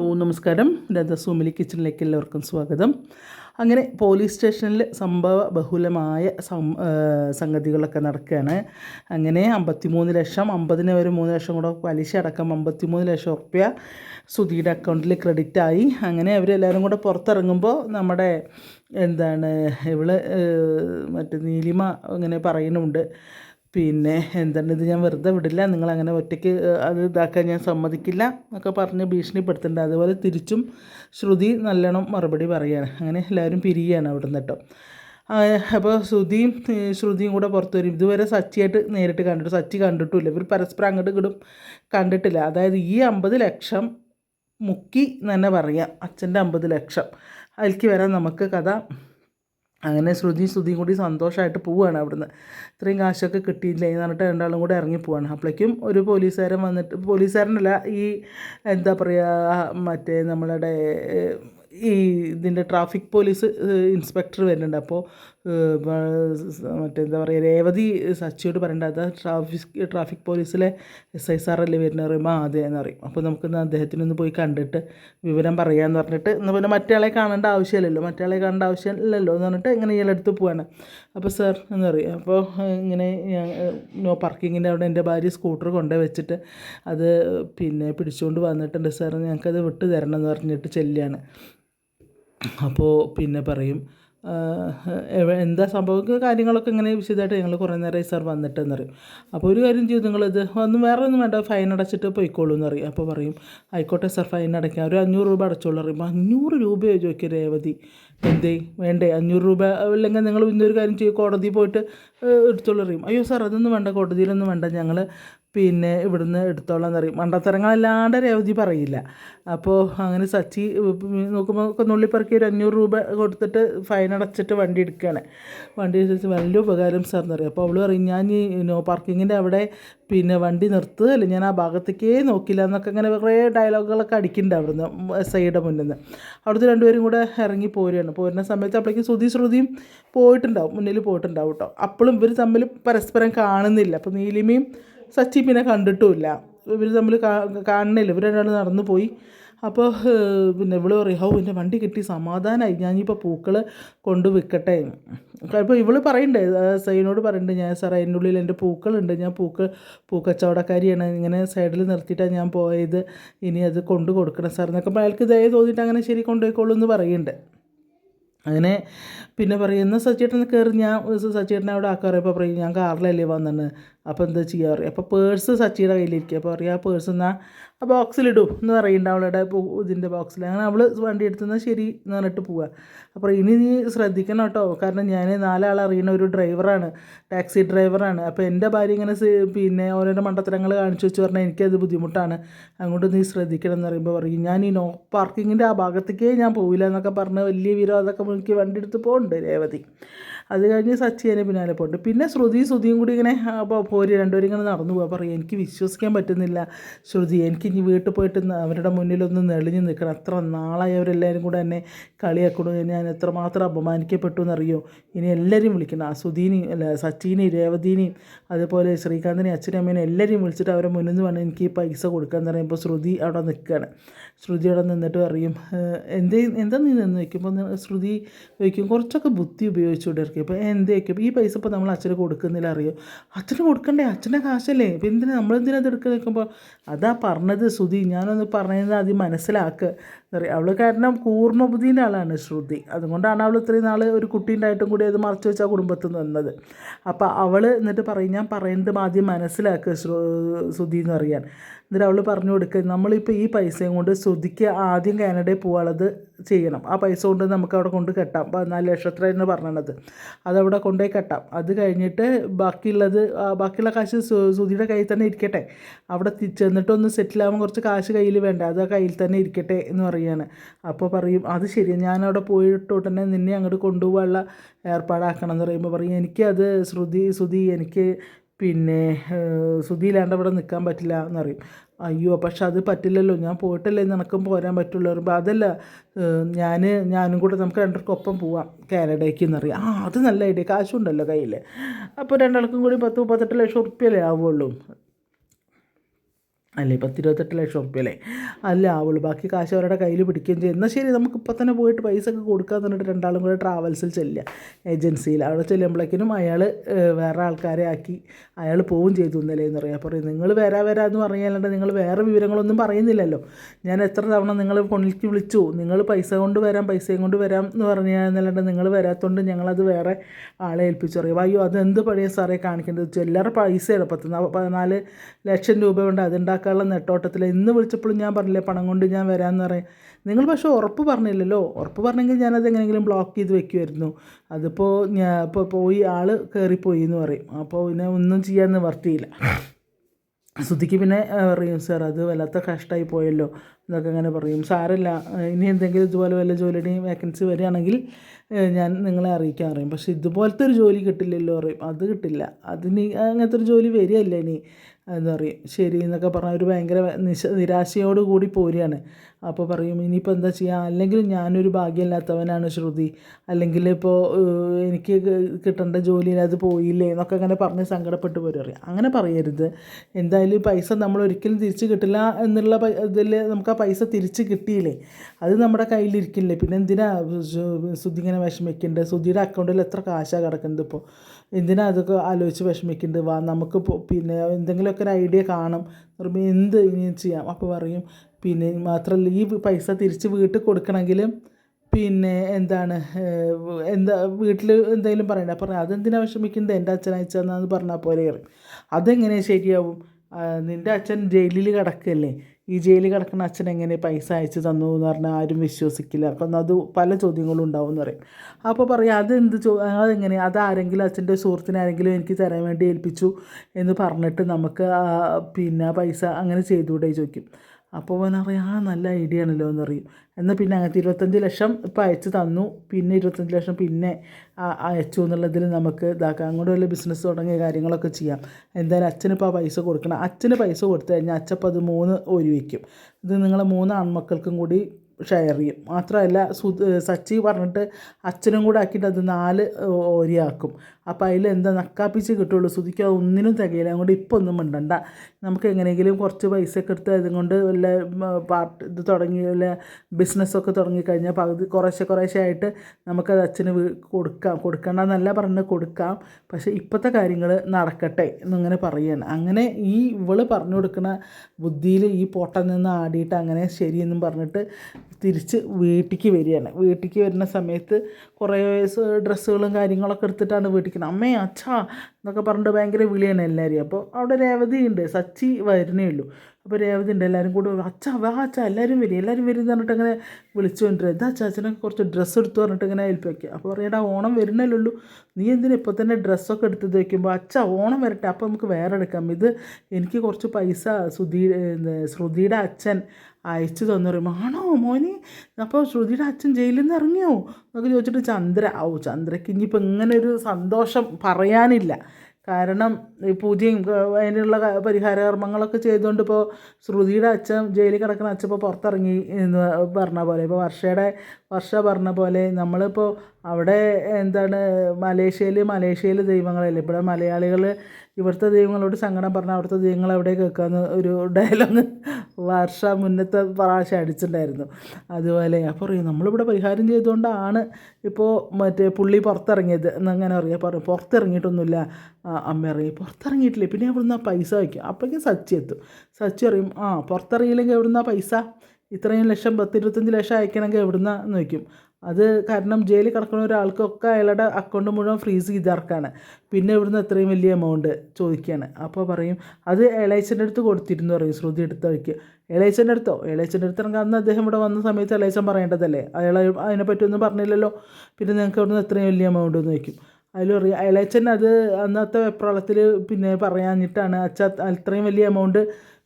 ഓ നമസ്കാരം. ലത സൂമിലി കിച്ചണിലേക്ക് എല്ലാവർക്കും സ്വാഗതം. അങ്ങനെ പോലീസ് സ്റ്റേഷനിൽ സംഭവ ബഹുലമായ സംഗതികളൊക്കെ നടക്കുകയാണ്. അങ്ങനെ അമ്പത്തിമൂന്ന് ലക്ഷം അമ്പതിന് ഒരു മൂന്ന് ലക്ഷം കൂടെ പലിശ അടക്കം അമ്പത്തിമൂന്ന് ലക്ഷം ഉറുപ്യ സുധിയുടെ അക്കൗണ്ടിൽ ക്രെഡിറ്റ് ആയി. അങ്ങനെ അവരെല്ലാവരും കൂടെ പുറത്തിറങ്ങുമ്പോൾ നമ്മുടെ എന്താണ് ഇവൾ മറ്റേ നീലിമ അങ്ങനെ പറയുന്നുണ്ട്. പിന്നെ എന്താണ് ഇത് ഞാൻ വെറുതെ വിടില്ല നിങ്ങളങ്ങനെ ഒറ്റയ്ക്ക് ഏഹ്, അത് ഇതാക്കാൻ ഞാൻ സമ്മതിക്കില്ല എന്നൊക്കെ പറഞ്ഞ് ഭീഷണിപ്പെടുത്തുന്നുണ്ട് അതുപോലെ തിരിച്ചും ശ്രുതി നല്ലോണം മറുപടി പറയുകയാണ് അങ്ങനെ എല്ലാവരും പിരിയാണ് അവിടെ നിന്ന് കേട്ടോ അപ്പോൾ ശ്രുതിയും ശ്രുതിയും കൂടെ പുറത്ത് വരും. ഇതുവരെ സച്ചിയായിട്ട് നേരിട്ട് കണ്ടിട്ട് സച്ചി കണ്ടിട്ടുമില്ല. ഇവർ പരസ്പരം അങ്ങോട്ടും ഇങ്ങോട്ടും കണ്ടിട്ടില്ല. അതായത് ഈ അമ്പത് ലക്ഷം മുക്കി എന്ന് തന്നെ പറയാം. അച്ഛന്റെ അമ്പത് ലക്ഷം. അതിലേക്ക് വരാൻ നമുക്ക് കഥ. അങ്ങനെ ശ്രുതി ശ്രുതിയും കൂടി സന്തോഷമായിട്ട് പോവുകയാണ് അവിടുന്ന്. ഇത്രയും കാശൊക്കെ കിട്ടിയില്ലേ എന്ന് പറഞ്ഞിട്ട് രണ്ടാളും കൂടെ ഇറങ്ങി പോവാണ്. അപ്പോഴേക്കും ഒരു പോലീസുകാരൻ വന്നിട്ട് പോലീസുകാരനല്ല ഈ എന്താ പറയുക മറ്റേ നമ്മളുടെ ഈ ഇതിന്റെ ട്രാഫിക് പോലീസ് ഇൻസ്പെക്ടർ വരുന്നുണ്ട്. അപ്പോൾ മറ്റേ എന്താ പറയുക രേവതി സച്ചിയോട് പറയേണ്ട ട്രാഫിക് ട്രാഫിക് പോലീസിലെ എസ് ഐ അല്ലേ വരുന്ന പറയുമ്പോൾ ആ അതെ എന്ന് പറയും. അപ്പോൾ നമുക്കിന്ന് അദ്ദേഹത്തിനൊന്ന് പോയി കണ്ടിട്ട് വിവരം പറയാമെന്ന് പറഞ്ഞിട്ട് ഇന്ന് പിന്നെ മറ്റേ കാണേണ്ട ആവശ്യമില്ലല്ലോ. മറ്റേ കാണേണ്ട ആവശ്യമില്ലല്ലോ എന്ന് പറഞ്ഞിട്ട് ഇങ്ങനെ ഇയാളെടുത്ത് പോവാണ്. അപ്പോൾ സാർ എന്ന് അപ്പോൾ ഇങ്ങനെ നോ പാർക്കിങ്ങിന്റെ അവിടെ എന്റെ ഭാര്യ സ്കൂട്ടർ കൊണ്ടേ വെച്ചിട്ട് അത് പിന്നെ പിടിച്ചുകൊണ്ട് വന്നിട്ടുണ്ട് സാർ. ഞങ്ങൾക്കത് വിട്ട് തരണം എന്ന് പറഞ്ഞിട്ട് ചെല്ലുകയാണ്. അപ്പോൾ പിന്നെ പറയും എന്താ സംഭവം? കാര്യങ്ങളൊക്കെ ഇങ്ങനെ വിശദമായിട്ട് ഞങ്ങൾ കുറേ നേരമായി സാർ വന്നിട്ടെന്ന് പറയും. അപ്പോൾ ഒരു കാര്യം ചെയ്തു നിങ്ങളിത് ഒന്ന് വേറെ ഒന്നും വേണ്ട ഫൈൻ അടച്ചിട്ട് പോയിക്കോളൂ എന്ന് പറയും. അപ്പോൾ പറയും ആയിക്കോട്ടെ സാർ ഫൈൻ അടയ്ക്കാം. ഒരു അഞ്ഞൂറ് രൂപ അടച്ചോളൂ പറയുമ്പോൾ അഞ്ഞൂറ് രൂപയോ? ചോദിക്കും രേവതി എന്തേ? വേണ്ടേ? അഞ്ഞൂറ് രൂപ ഇല്ലെങ്കിൽ നിങ്ങൾ ഇന്നൊരു കാര്യം ചെയ്യും കോടതിയിൽ പോയിട്ട് എടുത്തോളൂ അറിയും അയ്യോ സാർ അതൊന്നും വേണ്ട കോടതിയിലൊന്നും വേണ്ട. ഞങ്ങൾ പിന്നെ ഇവിടുന്ന് എടുത്തോളാം എന്നറിയും മണ്ടത്തരങ്ങളല്ലാണ്ട് രേവതി പറയില്ല. അപ്പോൾ അങ്ങനെ സച്ചി നോക്കുമ്പോൾ ഒക്കെ നുള്ളിപ്പറക്കി ഒരു അഞ്ഞൂറ് രൂപ കൊടുത്തിട്ട് ഫൈൻ അടച്ചിട്ട് വണ്ടി എടുക്കുകയാണ് വണ്ടി എടുത്തിട്ട് വലിയ ഉപകാരം സാർ എന്നറിയാം അപ്പോൾ അവൾ പറയും ഞാൻ ഈ നോ പാർക്കിങ്ങിന്റെ അവിടെ പിന്നെ വണ്ടി നിർത്തുകയല്ല ഞാൻ ആ ഭാഗത്തേക്കേ നോക്കില്ല എന്നൊക്കെ അങ്ങനെ കുറേ ഡയലോഗുകളൊക്കെ അടിക്കുന്നുണ്ട് അവിടുന്ന് എസ് ഐയുടെ മുന്നിൽ നിന്ന് അവിടുത്തെ രണ്ടുപേരും കൂടെ ഇറങ്ങി പോരുകയാണ് പോരുന്ന സമയത്ത് അപ്പോഴേക്കും ശ്രുതി ശ്രുതിയും പോയിട്ടുണ്ടാവും മുന്നിൽ പോയിട്ടുണ്ടാവും കേട്ടോ. അപ്പോഴും ഇവർ തമ്മിൽ പരസ്പരം കാണുന്നില്ല. അപ്പോൾ നീലിമയും സച്ചി പിന്നെ കണ്ടിട്ടുമില്ല. ഇവർ തമ്മിൽ കാ- കാണുന്നില്ല. ഇവർ രണ്ടാളും നടന്നു പോയി അപ്പോൾ പിന്നെ ഇവൾ പറയും ഹോ എന്റെ വണ്ടി കിട്ടി സമാധാനമായി ഞാനിപ്പോൾ പൂക്കൾ കൊണ്ട് വിൽക്കട്ടെ. അപ്പോൾ ഇവൾ പറയണ്ടേ സൈനോട് പറയണ്ടേ ഞാൻ സാറേ എന്റെ ഉള്ളിൽ എന്റെ പൂക്കളുണ്ട്. ഞാൻ പൂക്കൾ പൂക്കച്ചവടക്കാരിയാണ്. ഇങ്ങനെ സൈഡിൽ നിർത്തിയിട്ടാണ് ഞാൻ പോയത്. ഇനി അത് കൊണ്ടു കൊടുക്കണം സാർ. എന്നൊക്കെ അയാൾക്ക് ദയ തോന്നിയിട്ട് അങ്ങനെ ശരി കൊണ്ടുപോയിക്കോളൂ എന്ന് പറയുന്നുണ്ട് അങ്ങനെ പിന്നെ പറയും എന്നാൽ സച്ചേട്ടൻ കയറി ഞാൻ സച്ചേട്ടനെ അവിടെ ആക്കാറ്. അപ്പോൾ പറയും ഞാൻ കാറിലല്ലേ വന്നത്. അപ്പോൾ എന്താ ചെയ്യുക അറിയാം? അപ്പോൾ പേഴ്സ് സച്ചിയുടെ കയ്യിലിരിക്കുക അപ്പോൾ അറിയാം ആ പേഴ്സ് എന്നാൽ ആ ബോക്സിലിടൂ എന്ന് പറയുന്നുണ്ട് അവളുടെ ഇതിന്റെ ബോക്സിൽ അങ്ങനെ അവൾ വണ്ടി എടുത്തുനിന്നാൽ ശരി എന്ന് പറഞ്ഞിട്ട് പോവുക അപ്പോൾ ഇനി നീ ശ്രദ്ധിക്കണം കേട്ടോ. കാരണം ഞാൻ നാലാൾ അറിയുന്ന ഒരു ഡ്രൈവറാണ് ടാക്സി ഡ്രൈവറാണ് അപ്പോൾ എന്റെ ഭാര്യ ഇങ്ങനെ പിന്നെ ഓരോരോ മണ്ടത്തരങ്ങൾ കാണിച്ചു വെച്ച് പറഞ്ഞാൽ എനിക്കത് ബുദ്ധിമുട്ടാണ്. അങ്ങോട്ട് നീ ശ്രദ്ധിക്കണം എന്ന് പറയുമ്പോൾ പറയും. ഞാൻ ഈ നോ പാർക്കിങ്ങിന്റെ ആ ഭാഗത്തേക്കേ ഞാൻ പോവില്ല എന്നൊക്കെ പറഞ്ഞ് വലിയ വിരോധമൊക്കെ എനിക്ക് വണ്ടി എടുത്ത് പോകുന്നുണ്ട് രേവതി. അത് കഴിഞ്ഞ് സച്ചിനെ പിന്നാലെ പോകുന്നുണ്ട് പിന്നെ ശ്രുതി ശ്രുതിയും കൂടി ഇങ്ങനെ അപ്പോൾ പോരി രണ്ടുപേരും ഇങ്ങനെ നടന്നു പോകാൻ പറയും എനിക്ക് വിശ്വസിക്കാൻ പറ്റുന്നില്ല ശ്രുതി. എനിക്ക് ഇനി വീട്ടിൽ പോയിട്ട് അവരുടെ മുന്നിലൊന്ന് നെളിഞ്ഞ് നിൽക്കണം. അത്ര നാളായി അവരെല്ലാവരും കൂടെ എന്നെ കളിയാക്കണു. ഞാൻ എത്രമാത്രം അപമാനിക്കപ്പെട്ടു എന്നറിയോ? ഇനി എല്ലാവരും വിളിക്കണം. ആ സുധീനെയും അല്ല സച്ചീനെയും രേവതീനെയും അതുപോലെ ശ്രീകാന്തിനെയും അച്ഛനും അമ്മേനെയും എല്ലാവരെയും വിളിച്ചിട്ട് അവരെ മുന്നിൽ നിന്ന് വേണം എനിക്ക് ഈ പൈസ കൊടുക്കാന്ന് പറയുമ്പോൾ ശ്രുതി അവിടെ നിൽക്കുകയാണ് ശ്രുതി അവിടെ നിന്നിട്ട് പറയും എന്തേ എന്താ നീ നിന്ന് വയ്ക്കുമ്പോൾ ശ്രുതി വയ്ക്കും കുറച്ചൊക്കെ ബുദ്ധി ഉപയോഗിച്ചുകൊണ്ട് ഇറക്കി അപ്പോൾ എന്തേ വയ്ക്കും ഈ പൈസ ഇപ്പോൾ നമ്മൾ അച്ഛന് കൊടുക്കുന്നില്ല അറിയോ? അച്ഛന് കൊടുക്കണ്ടേ? അച്ഛന്റെ കാശല്ലേ? ഇപ്പം എന്തിനാ നമ്മളെന്തിനാ എടുക്കുക നിൽക്കുമ്പോൾ അതാ പറഞ്ഞത് ശ്രുതി. ഞാനൊന്ന് പറയുന്നത് ആദ്യം മനസ്സിലാക്കുക പറയും അവൾ കാരണം കൂർമ്മ ബുദ്ധിന്റെ ആളാണ് ശ്രുതി. അതുകൊണ്ടാണ് അവൾ ഇത്രയും നാൾ ഒരു കുട്ടി ഉണ്ടായിട്ടും കൂടി അത് മറച്ചു വെച്ചാൽ കുടുംബത്തിൽ നിന്നത്. അപ്പോൾ അവൾ എന്നിട്ട് പറയും ഞാൻ പറയുന്നത് ആദ്യം മനസ്സിലാക്കുക ശ്രു ശ്രുതി എന്ന് പറയാൻ. എന്നിട്ട് അവൾ പറഞ്ഞു കൊടുക്കുക നമ്മളിപ്പോൾ ഈ പൈസയും കൊണ്ട് ശ്രുതിക്ക് ആദ്യം കാനഡയിൽ പോകാനുള്ളത് ചെയ്യണം. ആ പൈസ കൊണ്ട് നമുക്ക് അവിടെ കൊണ്ട് കെട്ടാം. നാല് ലക്ഷത്ര എന്ന് പറഞ്ഞത്. അതവിടെ കൊണ്ടുപോയി കെട്ടാം. അത് കഴിഞ്ഞിട്ട് ബാക്കിയുള്ളത് ബാക്കിയുള്ള കാശ് ശ്രുതിയുടെ കയ്യിൽ തന്നെ ഇരിക്കട്ടെ. അവിടെ ചെന്നിട്ടൊന്ന് ആവാൻ കുറച്ച് കാശ് കയ്യിൽ വേണ്ട. അത് ആ കയ്യിൽ തന്നെ ഇരിക്കട്ടെ എന്ന് പറയുകയാണ്. അപ്പോൾ പറയും അത് ശരി ഞാനവിടെ പോയിട്ട് ഉടനെ നിന്നെ അങ്ങോട്ട് കൊണ്ടുപോകാനുള്ള ഏർപ്പാടാക്കണം എന്ന് പറയുമ്പോൾ പറയും എനിക്കത് ശ്രുതി ശ്രുതി എനിക്ക് പിന്നെ സുധിയില്ലാണ്ട് അവിടെ നിൽക്കാൻ പറ്റില്ല എന്നറിയും. അയ്യോ പക്ഷെ അത് പറ്റില്ലല്ലോ. ഞാൻ പോയിട്ടല്ലേ നിനക്കും പോരാൻ പറ്റുള്ളൂ പറയുമ്പോൾ അതല്ല ഞാൻ ഞാനും കൂടെ നമുക്ക് രണ്ടർക്കൊപ്പം പോവാം കാനഡയ്ക്ക് എന്നറിയാം. ആ അത് നല്ല ഐഡിയ. കാശുണ്ടല്ലോ കയ്യിൽ അപ്പോൾ രണ്ടാൾക്കും കൂടി പത്ത് മുപ്പത്തെട്ട് ലക്ഷം ഉറുപ്പ്യല്ലേ ആവുള്ളൂ. അല്ലേ? പത്തിരുപത്തെട്ട് ലക്ഷം ഉറുപ്പ്യ അല്ലേ അല്ല ആവുള്ളൂ ബാക്കി കാശ് അവരുടെ കയ്യിൽ പിടിക്കുകയും ചെയ്യും. എന്നാൽ ശരി നമുക്ക് ഇപ്പം തന്നെ പോയിട്ട് പൈസ ഒക്കെ കൊടുക്കാന്ന് പറഞ്ഞിട്ട് രണ്ടാളും കൂടെ ട്രാവൽസിൽ ചെല്ലുക. ഏജൻസിയിൽ അവിടെ ചെല്ലുമ്പോഴേക്കിനും അയാൾ വേറെ ആൾക്കാരെ ആക്കി അയാൾ പോവും ചെയ്തു എന്നല്ലേന്ന് എന്ന് പറയാം. പറയും നിങ്ങൾ വരാ വരാ എന്ന് പറഞ്ഞാലണ്ട് നിങ്ങൾ വേറെ വിവരങ്ങളൊന്നും പറയുന്നില്ലല്ലോ. ഞാൻ എത്ര തവണ നിങ്ങൾ ഫോണിലേക്ക് വിളിച്ചു നിങ്ങൾ പൈസ കൊണ്ട് വരാം പൈസയും കൊണ്ട് വരാം എന്ന് പറഞ്ഞാൽ നിങ്ങൾ വരാത്തതുകൊണ്ട് ഞങ്ങളത് വേറെ ആളെ ഏൽപ്പിച്ചു പറയും. അയ്യോ അത് എന്ത് പഴയ സാറേ കാണിക്കേണ്ടത് എല്ലാവരുടെ പൈസയാണ് പത്ത് നാ- പതിനാല് ലക്ഷം രൂപ കൊണ്ട് അതുണ്ടാക്കാനുള്ള നെട്ടോട്ടത്തിൽ ഇന്ന് വിളിച്ചപ്പോഴും ഞാൻ പറഞ്ഞില്ലേ പണം കൊണ്ട് ഞാൻ വരാമെന്ന് പറയാം. നിങ്ങൾ പക്ഷേ ഉറപ്പ് പറഞ്ഞില്ലല്ലോ. ഉറപ്പ് പറഞ്ഞെങ്കിൽ ഞാനത് എങ്ങനെയെങ്കിലും ബ്ലോക്ക് ചെയ്ത് വെക്കുമായിരുന്നു അതിപ്പോൾ ഞാൻ ഇപ്പോൾ പോയി ആൾ കയറിപ്പോയി എന്ന് പറയും. അപ്പോൾ പിന്നെ ഒന്നും ചെയ്യാൻ നിവർത്തിയില്ല ശ്രുതിക്ക് പിന്നെ പറയും സാർ അത് വല്ലാത്ത കഷ്ടമായി പോയല്ലോ. എന്നൊക്കെ അങ്ങനെ പറയും. സാരല്ല ഇനി എന്തെങ്കിലും ഇതുപോലെ വല്ല ജോലിയുടെയും വേക്കൻസി വരികയാണെങ്കിൽ ഞാൻ നിങ്ങളെ അറിയിക്കാൻ പറയും. പക്ഷേ ഇതുപോലത്തെ ഒരു ജോലി കിട്ടില്ലല്ലോ പറയും. അത് കിട്ടില്ല. അതിന് അങ്ങനത്തെ ഒരു ജോലി വരികയല്ല ഇനി? എന്ന് പറയും ശരി എന്നൊക്കെ പറഞ്ഞാൽ ഒരു ഭയങ്കര നിശ നിരാശയോട് കൂടി പോരുകയാണ്. അപ്പോൾ പറയും ഇനിയിപ്പോൾ എന്താ ചെയ്യുക അല്ലെങ്കിൽ ഞാനൊരു ഭാഗ്യമില്ലാത്തവനാണ് ശ്രുതി. അല്ലെങ്കിൽ ഇപ്പോൾ എനിക്ക് കിട്ടേണ്ട ജോലിയിൽ അത് പോയില്ലേ? എന്നൊക്കെ അങ്ങനെ പറഞ്ഞ് സങ്കടപ്പെട്ട് പോരും അറിയാം. അങ്ങനെ പറയരുത്. എന്തായാലും പൈസ നമ്മൾ ഒരിക്കലും തിരിച്ച് കിട്ടില്ല എന്നുള്ള ഇതിൽ നമുക്ക് ആ പൈസ തിരിച്ച് കിട്ടിയില്ലേ? അത് നമ്മുടെ കയ്യിലിരിക്കില്ലേ പിന്നെ എന്തിനാ? ശ്രുതി ഇങ്ങനെ വിഷമിക്കേണ്ടത് ശ്രുതിയുടെ അക്കൗണ്ടിൽ എത്ര കാശാണ് കിടക്കുന്നത് ഇപ്പോൾ എന്തിനാ അതൊക്കെ ആലോചിച്ച് വിഷമിക്കേണ്ടത്? വാ നമുക്ക് പിന്നെ എന്തെങ്കിലുമൊക്കെ ഒരു ഐഡിയ കാണും. പറയുമ്പോൾ എന്ത് ഇനി ചെയ്യാം? അപ്പോൾ പറയും പിന്നെ മാത്രമല്ല ഈ പൈസ തിരിച്ച് വീട്ടിൽ കൊടുക്കണമെങ്കിലും പിന്നെ എന്താണ് എന്താ വീട്ടിൽ എന്തെങ്കിലും പറയണ്ട? അപ്പം അതെന്തിനാ വിഷമിക്കുന്നത് എന്റെ അച്ഛൻ അയച്ചതെന്നാന്ന് പറഞ്ഞാൽ പോലെ പറയും. അതെങ്ങനെ ശരിയാവും? നിന്റെ അച്ഛൻ ജയിലിൽ കിടക്കല്ലേ? ഈ ജയിലിൽ കിടക്കുന്ന അച്ഛൻ എങ്ങനെ പൈസ അയച്ചു തന്നു എന്ന് പറഞ്ഞാൽ ആരും വിശ്വസിക്കില്ല. അപ്പം അത് പല ചോദ്യങ്ങളും ഉണ്ടാവും എന്ന് പറയും. അപ്പോൾ പറയാം അതെന്ത് ചോ അതെങ്ങനെ? അത് ആരെങ്കിലും അച്ഛന്റെ സുഹൃത്തിനെ ആരെങ്കിലും എനിക്ക് തരാൻ വേണ്ടി ഏൽപ്പിച്ചു എന്ന് പറഞ്ഞിട്ട് നമുക്ക് പിന്നെ പൈസ അങ്ങനെ ചെയ്തുകൂടെ ചോദിക്കും. അപ്പോൾ അവൻ ആ നല്ല ഐഡിയ ആണല്ലോ എന്ന് പറയും. എന്നാൽ പിന്നെ അങ്ങനത്തെ ഇരുപത്തഞ്ച് ലക്ഷം ഇപ്പോൾ അയച്ചു തന്നു. പിന്നെ ഇരുപത്തഞ്ച് ലക്ഷം പിന്നെ അയച്ചു എന്നുള്ളതിൽ നമുക്ക് ഇതാക്കാം. അങ്ങോട്ട് വല്ല ബിസിനസ് തുടങ്ങിയ കാര്യങ്ങളൊക്കെ ചെയ്യാം. എന്തായാലും അച്ഛനിപ്പോൾ ആ പൈസ കൊടുക്കണം. അച്ഛന് പൈസ കൊടുത്തു കഴിഞ്ഞാൽ അച്ഛപ്പോൾ അത് മൂന്ന് ഒരു വയ്ക്കും. ഇത് നിങ്ങളെ മൂന്ന് ആൺമക്കൾക്കും കൂടി ഷെയർ ചെയ്യും. മാത്രമല്ല സു സച്ചി പറഞ്ഞിട്ട് അച്ഛനും കൂടെ ആക്കിയിട്ട് അത് നാല് ഓരിയാക്കും. അപ്പോൾ അതിൽ എന്താ നക്കാപ്പിച്ച് കിട്ടുള്ളൂ. സുതിക്ക് അത് ഒന്നിനും തികയില്ല. അതുകൊണ്ട് ഇപ്പോൾ ഒന്നും മിണ്ടണ്ട. നമുക്ക് എങ്ങനെയെങ്കിലും കുറച്ച് പൈസ ഒക്കെ എടുത്ത് അതുകൊണ്ട് വല്ല പാർട്ട് ഇത് തുടങ്ങി വല്ല ബിസിനസ്സൊക്കെ തുടങ്ങിക്കഴിഞ്ഞാൽ പകുതി കുറേശ്ശെ കുറേശ്ശെ ആയിട്ട് നമുക്കത് അച്ഛന് കൊടുക്കാം കൊടുക്കാം. കൊടുക്കണ്ടെന്നല്ല പറഞ്ഞ് കൊടുക്കാം. പക്ഷേ ഇപ്പോഴത്തെ കാര്യങ്ങൾ നടക്കട്ടെ എന്നിങ്ങനെ പറയുകയാണ് അങ്ങനെ ഈ ഇവൾ പറഞ്ഞു കൊടുക്കുന്ന ബുദ്ധിയിൽ ഈ പൊട്ടൻ നിന്ന് ആടിയിട്ട് അങ്ങനെ ശരിയെന്നും പറഞ്ഞിട്ട് തിരിച്ച് വീട്ടിലേക്ക് വരികയാണ്. വീട്ടിലേക്ക് വരുന്ന സമയത്ത് കുറേ ഡ്രസ്സുകളും കാര്യങ്ങളൊക്കെ എടുത്തിട്ടാണ് വീട്ടിലേക്ക് അമ്മേ അച്ഛാ എന്നൊക്കെ പറഞ്ഞിട്ട് ഭയങ്കര വിളിയാണ് എല്ലാവരെയും. അപ്പോൾ അവിടെ രേവതി ഉണ്ട് സച്ചി വരുന്നേ ഉള്ളൂ. അപ്പോൾ രേവതി ഉണ്ട് എല്ലാവരും കൂടെ അച്ഛാ വാ അച്ഛാ എല്ലാവരും വരും എല്ലാവരും വരും എന്ന് പറഞ്ഞിട്ട് അങ്ങനെ വിളിച്ചു കൊണ്ടിരുന്നത് ഇതാ അച്ഛനൊക്കെ കുറച്ച് ഡ്രസ്സ് എടുത്തു പറഞ്ഞിട്ട് ഇങ്ങനെ ഏൽപ്പിക്കുക അപ്പോൾ പറയടാ ഓണം വരുന്നല്ലേ ഉള്ളൂ. നീ എന്തിനാ ഇപ്പോൾ തന്നെ ഡ്രസ്സൊക്കെ എടുത്ത് വയ്ക്കുമ്പോൾ അച്ഛാ ഓണം വരട്ടെ. അപ്പോൾ നമുക്ക് വേറെ എടുക്കാം. ഇത് എനിക്ക് കുറച്ച് പൈസ സുധീ ശ്രുതിയുടെ അച്ഛൻ അയച്ചു തന്നു പറയുമ്പോൾ ആണോ മോനെ? അപ്പോൾ ശ്രുതിയുടെ അച്ഛൻ ജയിലിൽ നിന്ന് ഇറങ്ങിയോ? എന്നൊക്കെ ചോദിച്ചിട്ട് ചന്ദ്ര ഓ ചന്ദ്രയ്ക്ക് ഇനിയിപ്പോൾ ഇങ്ങനെ ഒരു സന്തോഷം പറയാനില്ല. കാരണം ഈ പൂജയും അതിനുള്ള പരിഹാര കർമ്മങ്ങളൊക്കെ ചെയ്തുകൊണ്ട് ഇപ്പോൾ ശ്രുതിയുടെ അച്ഛൻ ജയിലിൽ കിടക്കുന്ന അച്ഛൻ ഇപ്പോൾ പുറത്തിറങ്ങി എന്ന് പറഞ്ഞ പോലെ. ഇപ്പോൾ വർഷയുടെ വർഷ പറഞ്ഞ പോലെ നമ്മളിപ്പോൾ അവിടെ എന്താണ് മലേഷ്യയിൽ മലേഷ്യയിൽ ദൈവങ്ങളല്ലേ? ഇവിടെ മലയാളികൾ ഇവിടുത്തെ ദൈവങ്ങളോട് സങ്കടം പറഞ്ഞാൽ അവിടുത്തെ ദൈവങ്ങൾ അവിടെ കേൾക്കാമെന്ന് ഒരു ഡയലോഗ് വർഷ മുന്നത്തെ പ്രാവശ്യം അടിച്ചിട്ടുണ്ടായിരുന്നു. അതുപോലെ അപ്പോൾ പറയും നമ്മളിവിടെ പരിഹാരം ചെയ്തുകൊണ്ടാണ് ഇപ്പോൾ മറ്റേ പുള്ളി പുറത്തിറങ്ങിയത് എന്നങ്ങനെ അറിയാം പറയും പുറത്തിറങ്ങിയിട്ടൊന്നുമില്ല. അമ്മ ഇറങ്ങി പുറത്തിറങ്ങിയിട്ടില്ലേ? പിന്നെ അവിടുന്ന് ആ പൈസ വയ്ക്കും അപ്പോഴേക്കും സച്ചി എത്തും. സച്ചി അറിയും ആ പുറത്തിറങ്ങിയില്ലെങ്കിൽ എവിടുന്ന പൈസ? ഇത്രയും ലക്ഷം പത്തിരുപത്തഞ്ച് ലക്ഷം അയക്കണമെങ്കിൽ എവിടുന്ന? നോക്കും അത് കാരണം ജയിലിൽ കിടക്കുന്ന ഒരാൾക്കൊക്കെ അയാളുടെ അക്കൗണ്ട് മുഴുവൻ ഫ്രീസ് ചെയ്തിറക്കാണ്. പിന്നെ ഇവിടുന്ന് അത്രയും വലിയ എമൗണ്ട് ചോദിക്കുകയാണ് അപ്പോൾ പറയും അത് ഇളയച്ചന്റെ അടുത്ത് കൊടുത്തിരുന്നു പറയും ശ്രുതി എടുത്ത് വയ്ക്കുക ഇളയച്ചന്റെ അടുത്തോ? ഇളയച്ചന്റെ ഇറങ്ങാൻ അന്ന് അദ്ദേഹം ഇവിടെ വന്ന സമയത്ത് ഇളയച്ചൻ പറയേണ്ടതല്ലേ? അയാൾ അതിനെപ്പറ്റി ഒന്നും പറഞ്ഞില്ലല്ലോ. പിന്നെ നിങ്ങൾക്ക് ഇവിടുന്ന് അത്രയും വലിയ എമൗണ്ട് എന്ന് വയ്ക്കും അതിൽ പറയാം ഇളയച്ചൻ അത് അന്നത്തെ വെപ്രാളത്തിൽ പിന്നെ പറയാഞ്ഞിട്ടാണ് അച്ഛ അത്രയും വലിയ എമൗണ്ട്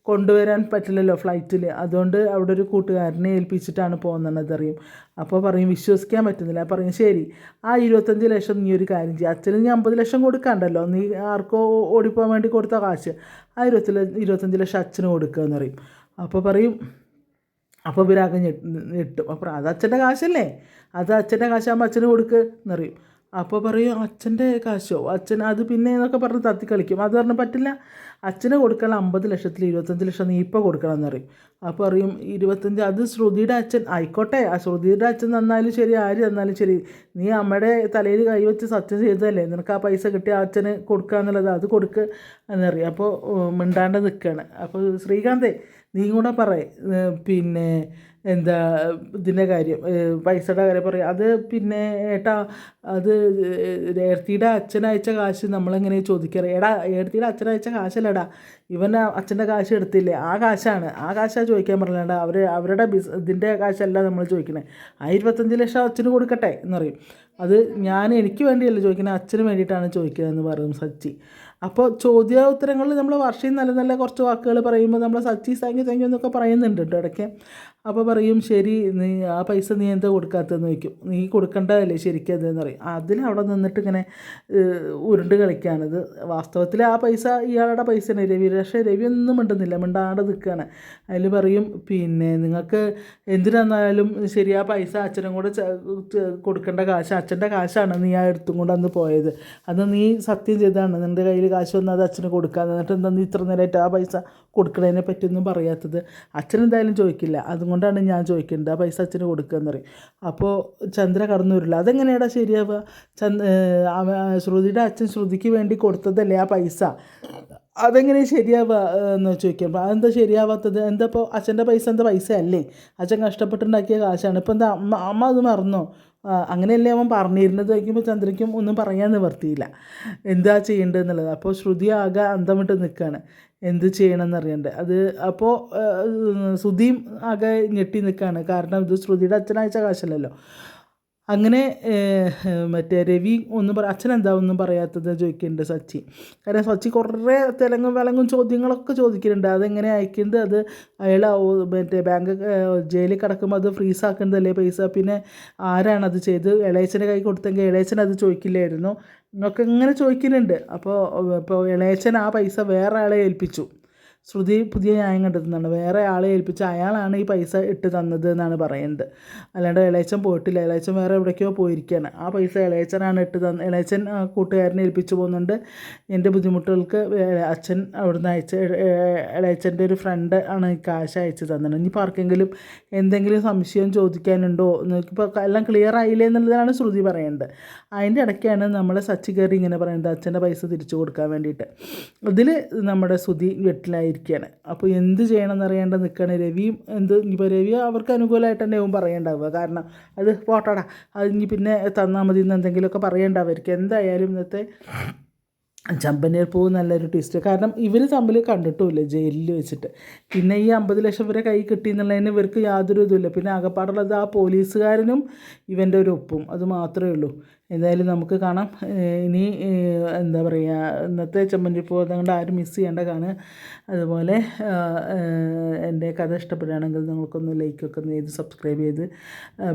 കൊണ്ടുവരാൻ പറ്റില്ലല്ലോ ഫ്ലൈറ്റിൽ അതുകൊണ്ട് അവിടെ ഒരു കൂട്ടുകാരനെ ഏൽപ്പിച്ചിട്ടാണ് പോകുന്നത് അറിയും അപ്പോൾ പറയും വിശ്വസിക്കാൻ പറ്റുന്നില്ല. പറയും ശരി ആ ഇരുപത്തഞ്ച് ലക്ഷം നീ ഒരു കാര്യം ചെയ്യുക അച്ഛന് നീ അമ്പത് ലക്ഷം കൊടുക്കണ്ടല്ലോ. നീ ആർക്കോ ഓടിപ്പോകാൻ വേണ്ടി കൊടുത്ത കാശ്. ആ ഇരുപത്തി ഇരുപത്തഞ്ച് ലക്ഷം അച്ഛന് കൊടുക്കുക എന്ന് പറയും. അപ്പോൾ പറയും അപ്പോൾ വിരാഗം ഞെട്ടും അപ്പോൾ അത് അച്ഛന്റെ കാശല്ലേ? അത് അച്ഛന്റെ കാശാകുമ്പോൾ അച്ഛന് കൊടുക്കുക എന്നറിയും അപ്പോൾ പറയും അച്ഛന്റെ കാശോ? അച്ഛൻ അത് പിന്നെ എന്നൊക്കെ പറഞ്ഞ് തത്തി കളിക്കും അത് പറഞ്ഞ് പറ്റില്ല. അച്ഛന് കൊടുക്കാനുള്ള അമ്പത് ലക്ഷത്തിൽ ഇരുപത്തഞ്ച് ലക്ഷം നീ ഇപ്പോൾ കൊടുക്കണം എന്ന് പറയും. അപ്പോൾ പറയും ഇരുപത്തഞ്ച് അത് ശ്രുതിയുടെ അച്ഛൻ. ആയിക്കോട്ടെ ആ ശ്രുതിയുടെ അച്ഛൻ തന്നാലും ശരി ആര് തന്നാലും ശരി. നീ അമ്മയുടെ തലയിൽ കൈവച്ച് സത്യം ചെയ്തതല്ലേ? നിനക്ക് ആ പൈസ കിട്ടി അച്ഛന് കൊടുക്കുക എന്നുള്ളത് അത് കൊടുക്ക് എന്നറിയാം അപ്പോൾ മിണ്ടാണ്ട് നിൽക്കുകയാണ് അപ്പോൾ ശ്രീകാന്തേ നീ കൂടെ പറയേ. പിന്നെ എന്താ ഇതിന്റെ കാര്യം പൈസയുടെ കാര്യം പറയാം. അത് പിന്നെ ഏട്ടാ അത് ഏർത്തിയുടെ അച്ഛൻ അയച്ച കാശ് നമ്മളെങ്ങനെ ചോദിക്കാറ്? എടാ ഏർത്തിയുടെ അച്ഛൻ അയച്ച കാശല്ലടാ. ഇവൻ അച്ഛന്റെ കാശ് എടുത്തില്ലേ? ആ കാശാണ്. ആ കാശാണ് ചോദിക്കാൻ പറഞ്ഞാ അവർ അവരുടെ ബിസ് ഇതിന്റെ കാശല്ല നമ്മൾ ചോദിക്കണേ. ആ ഇരുപത്തഞ്ച് ലക്ഷം അച്ഛന് കൊടുക്കട്ടെ എന്ന് പറയും അത് ഞാൻ എനിക്ക് വേണ്ടിയല്ല ചോദിക്കുന്നത് അച്ഛന് വേണ്ടിയിട്ടാണ് ചോദിക്കുന്നതെന്ന് പറയും സച്ചി. അപ്പോൾ ചോദ്യോത്തരങ്ങളിൽ നമ്മൾ വർഷയും നല്ല നല്ല കുറച്ച് വാക്കുകൾ പറയുമ്പോൾ നമ്മൾ സച്ചി താങ്ക് യു എന്നൊക്കെ പറയുന്നുണ്ട് കേട്ടോ ഇടയ്ക്ക്. അപ്പോൾ പറയും ശരി നീ ആ പൈസ നീ എന്താ കൊടുക്കാത്തതെന്ന് ചോദിക്കും. നീ കൊടുക്കേണ്ടതല്ലേ ശരിക്കും അതെന്ന് പറയും. അതിൽ അവിടെ നിന്നിട്ട് ഇങ്ങനെ ഉരുണ്ട് കളിക്കുകയാണിത് വാസ്തവത്തിൽ ആ പൈസ ഇയാളുടെ പൈസയാണ് രവി. പക്ഷേ രവി ഒന്നും മിണ്ടുന്നില്ല മിണ്ടാണ്ട് നിൽക്കുകയാണ് അതിൽ പറയും പിന്നെ നിങ്ങൾക്ക് എന്തിനാന്നാലും ശരി ആ പൈസ അച്ഛനും കൂടെ കൊടുക്കേണ്ട കാശ് അച്ഛന്റെ കാശാണ് നീ ആ എടുത്തും കൊണ്ട് അന്ന് പോയത്. അന്ന് നീ സത്യം ചെയ്താണ് നിന്റെ കയ്യിൽ കാശ് വന്നാൽ അത് അച്ഛന് കൊടുക്കാതെ എന്നിട്ട് എന്താ നീ ഇത്ര നേരമായിട്ട് ആ പൈസ കൊടുക്കണതിനെ പറ്റിയൊന്നും പറയാത്തത്? അച്ഛൻ എന്തായാലും ചോദിക്കില്ല. അതുകൊണ്ടാണ് ഞാൻ ചോദിക്കുന്നത് ആ പൈസ അച്ഛന് കൊടുക്കുക എന്ന് പറയും. അപ്പോൾ ചന്ദ്ര കടന്നു വരില്ല അതെങ്ങനെയാടാ ശരിയാവുക? ചന്ദ് ശ്രുതിയുടെ അച്ഛൻ ശ്രുതിക്ക് വേണ്ടി കൊടുത്തതല്ലേ ആ പൈസ? അതെങ്ങനെ ശരിയാവുക എന്ന് ചോദിക്കുമ്പോൾ അതെന്താ ശരിയാവാത്തത്? എന്താ ഇപ്പോൾ അച്ഛന്റെ പൈസ എന്താ പൈസ അല്ലേ അച്ഛൻ കഷ്ടപ്പെട്ടുണ്ടാക്കിയ കാശാണ്. ഇപ്പം എന്താ അമ്മ അമ്മ അത് മറന്നോ? അങ്ങനെയല്ലേ അവൻ പറഞ്ഞിരുന്നത് വയ്ക്കുമ്പോൾ ചന്ദ്രയ്ക്കും ഒന്നും പറയാൻ നിവർത്തിയില്ല. എന്താ ചെയ്യേണ്ടത് എന്നുള്ളത് അപ്പോൾ ശ്രുതി ആകെ അന്തം വിട്ട് നിൽക്കുകയാണ് എന്ത് ചെയ്യണമെന്ന് അറിയണ്ടേ. അത് അപ്പോൾ ശ്രുതിയും ആകെ ഞെട്ടി നിൽക്കുകയാണ് കാരണം ഇത് ശ്രുതിയുടെ അച്ഛനയച്ച കാശല്ലല്ലോ. അങ്ങനെ മറ്റേ രവി ഒന്നും പറ അച്ഛൻ എന്താ ഒന്നും പറയാത്തത് ചോദിക്കുന്നുണ്ട് സച്ചി. കാരണം സച്ചി കുറേ തെലങ്ങും വിലങ്ങും ചോദ്യങ്ങളൊക്കെ ചോദിക്കുന്നുണ്ട് അതെങ്ങനെ അയക്കുന്നത് അത് അയാൾ മറ്റേ ബാങ്ക് ജയിലിൽ കിടക്കുമ്പോൾ അത് ഫ്രീസ് ആക്കുന്നതല്ലേ പൈസ? പിന്നെ ആരാണ് അത് ചെയ്ത്? ഇളയച്ചന്റെ കൈ കൊടുത്തെങ്കിൽ ഇളയച്ചൻ അത് ചോദിക്കില്ലായിരുന്നു. എന്നൊക്കെ ഇങ്ങനെ ചോദിക്കുന്നുണ്ട് അപ്പോൾ ഇപ്പോൾ ഇളയച്ചൻ ആ പൈസ വേറെ ആളെ ഏൽപ്പിച്ചു. ശ്രുതി പുതിയ ന്യായം കണ്ടെത്തുന്നതാണ്. വേറെ ആളെ ഏൽപ്പിച്ച് അയാളാണ് ഈ പൈസ ഇട്ട് തന്നത് എന്നാണ് പറയുന്നത്. അല്ലാണ്ട് ഇളയച്ചൻ പോയിട്ടില്ല. ഇളയച്ചൻ വേറെ എവിടേക്കോ പോയിരിക്കുകയാണ്. ആ പൈസ ഇളയച്ചനാണ് ഇട്ട് തന്ന ഇളയച്ചൻ കൂട്ടുകാരനെ ഏൽപ്പിച്ചു പോകുന്നുണ്ട്. എന്റെ ബുദ്ധിമുട്ടുകൾക്ക് അച്ഛൻ അവിടുന്ന് അയച്ച ഇളയച്ചന്റെ ഒരു ഫ്രണ്ട് ആണ് കാശ് അയച്ചു തന്നത്. ഇനിയിപ്പോൾ ആർക്കെങ്കിലും എന്തെങ്കിലും സംശയം ചോദിക്കാനുണ്ടോ? ഇപ്പോൾ എല്ലാം ക്ലിയർ ആയില്ലേ എന്നുള്ളതാണ് ശ്രുതി പറയുന്നത്. അതിന്റെ ഇടയ്ക്കാണ് നമ്മളെ സച്ചി കയറി ഇങ്ങനെ പറയുന്നത്. അച്ഛന്റെ പൈസ തിരിച്ചു കൊടുക്കാൻ വേണ്ടിയിട്ട്. ഇതിൽ നമ്മുടെ ശ്രുതി വെട്ടിലായിരിക്കുകയാണ് അപ്പോൾ എന്ത് ചെയ്യണം എന്നറിയാണ്ട് നിൽക്കുകയാണ് രവിയും എന്ത്? ഇനിയിപ്പോൾ രവി അവർക്ക് അനുകൂലമായിട്ട് തന്നെ പറയണ്ടാവുക. കാരണം അത് പോട്ടടാ. അത് ഇനി പിന്നെ തന്നാൽ മതി എന്ന് എന്തെങ്കിലുമൊക്കെ പറയണ്ടാവുമായിരിക്കും എന്തായാലും ഇന്നത്തെ ചമ്പനീർ പൂവ് നല്ലൊരു ട്വിസ്റ്റ് കാരണം ഇവർ തമ്മിൽ കണ്ടിട്ടുമില്ല ജയിലിൽ വെച്ചിട്ട്. പിന്നെ ഈ അമ്പത് ലക്ഷം വരെ കൈ കിട്ടി എന്നുള്ളതിന് ഇവർക്ക് യാതൊരു ഇതുമില്ല. പിന്നെ ആകപ്പാടുള്ളത് ആ പോലീസുകാരനും ഇവന്റെ ഒരു ഒപ്പും. അത് മാത്രമേ ഉള്ളൂ. എന്തായാലും നമുക്ക് കാണാം. ഇനി എന്താ പറയുക ഇന്നത്തെ ചെമ്മന്തി അതുകൊണ്ട് ആരും മിസ് ചെയ്യേണ്ട കാണുക. അതുപോലെ എന്റെ കഥ ഇഷ്ടപ്പെടുകയാണെങ്കിൽ നിങ്ങൾക്കൊന്ന് ലൈക്കൊക്കെ ഒന്ന് ചെയ്ത് സബ്സ്ക്രൈബ് ചെയ്ത്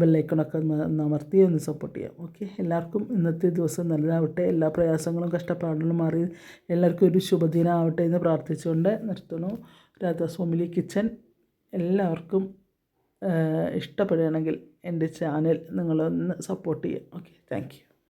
ബെല്ലൈക്കണൊക്കെ ഒന്ന് അമർത്തി ഒന്ന് സപ്പോർട്ട് ചെയ്യാം. ഓക്കെ എല്ലാവർക്കും ഇന്നത്തെ ദിവസം നല്ലതാവട്ടെ. എല്ലാ പ്രയാസങ്ങളും കഷ്ടപ്പാടുകളും മാറി എല്ലാവർക്കും ഒരു ശുഭദിനം ആവട്ടെ എന്ന് പ്രാർത്ഥിച്ചുകൊണ്ട് നിർത്തുന്നു. രാധാസ്വാമിലി കിച്ചൻ. എല്ലാവർക്കും ഇഷ്ടപ്പെടുകയാണെങ്കിൽ എന്റെ ചാനൽ നിങ്ങളൊന്ന് സപ്പോർട്ട് ചെയ്യുക. Okay thank you.